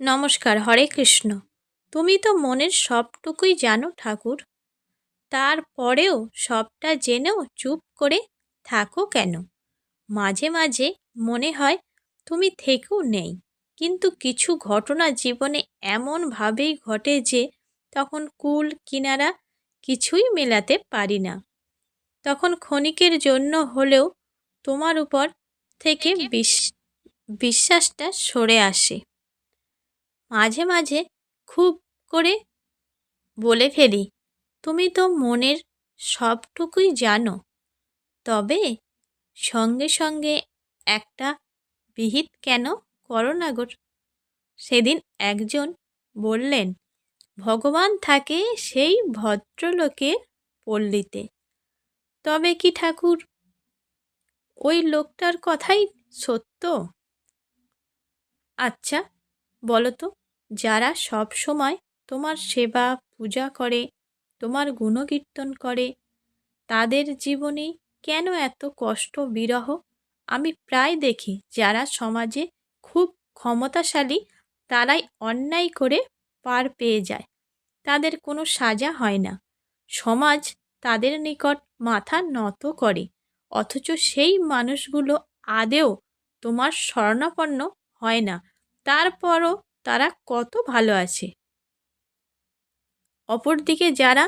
নমস্কার হরে কৃষ্ণ। তুমি তো মনের সবটুকুই জানো ঠাকুর। তারপরেও সবটা জেনেও চুপ করে থাকো কেন? মাঝে মাঝে মনে হয় তুমি থেকেও নেই কিন্তু কিছু ঘটনা জীবনে এমনভাবেই ঘটে যে তখন কুল কিনারা কিছুই মেলাতে পারি না। তখন ক্ষণিকের জন্য হলেও তোমার উপর থেকে বিশ- বিশ্বাসটা সরে আসে। মাঝে মাঝে খুব করে বলে ফেলি, তুমি তো মনের সবটুকুই জানো। তবে সঙ্গে সঙ্গে একটা বিহিত কেন করো না গো? সেদিন একজন বললেন, ভগবান থাকে সেই ভদ্রলোকের পল্লীতে। তবে কি ঠাকুর, ওই লোকটার কথাই সত্য? আচ্ছা বলো তো যারা সব সময় তোমার সেবা, পূজা করে, তোমার গুণকীর্তন করে, তাদের জীবনে কেন এত কষ্ট, বিরহ? আমি প্রায় দেখি যারা সমাজে খুব ক্ষমতাশালী, তারাই অন্যায় করে পার পেয়ে যায়। তাদের কোনো সাজা হয় না। সমাজ তাদের নিকট মাথা নত করে। অথচ সেই মানুষগুলো আদেও তোমার শরণাপন্ন হয় না। তারপরও তারা কত ভালো আছে। অপরদিকে যারা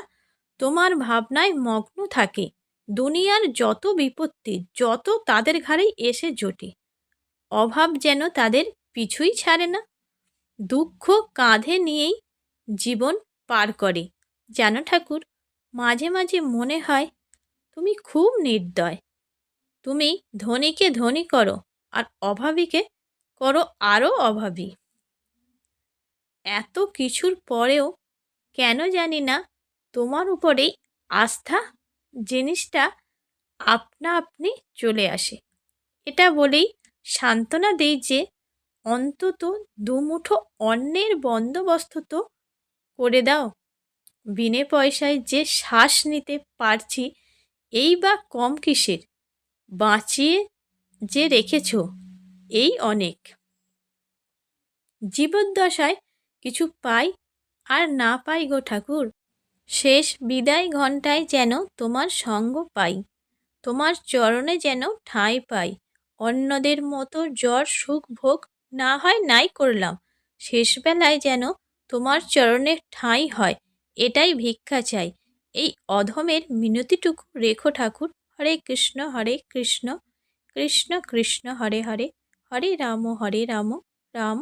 তোমার ভাবনায় মগ্ন থাকে, দুনিয়ার যত বিপত্তি, যত তাদের ঘাড়েই এসে জোটে, অভাব যেন তাদের পিছুই ছাড়ে না। দুঃখ কাঁধে নিয়েই জীবন পার করে। জানো ঠাকুর, মাঝে মাঝে মনে হয় তুমি খুব নির্দয়। তুমি ধনীকে ধনী করো আর অভাবীকে করো আরও অভাবী। এত কিছুর পরেও কেন জানি না তোমার উপরেই আস্থা জিনিসটা আপনা আপনি চলে আসে। এটা বলেই সান্ত্বনা দেই যে অন্তত দুমুঠো অন্যের বন্দোবস্ত তো করে দাও। বিনে পয়সায় যে শ্বাস নিতে পারছি, এই বা কম কিসের? বাঁচিয়ে যে রেখেছ। এই অনেক। জীবদ্দশায় কিছু পাই আর না পাই গো ঠাকুর। শেষ বিদায় ঘণ্টায় যেন তোমার সঙ্গ পাই। তোমার চরণে যেন ঠাঁই পাই। অন্যদের মতো জ্বর সুখ ভোগ না হয় নাই করলাম। শেষবেলায় যেন তোমার চরণে ঠাঁই হয়, এটাই ভিক্ষা চাই। এই অধমের মিনতিটুকু রেখো ঠাকুর। হরে কৃষ্ণ হরে কৃষ্ণ। কৃষ্ণ কৃষ্ণ, হরে হরে। হরে রাম হরে রাম রাম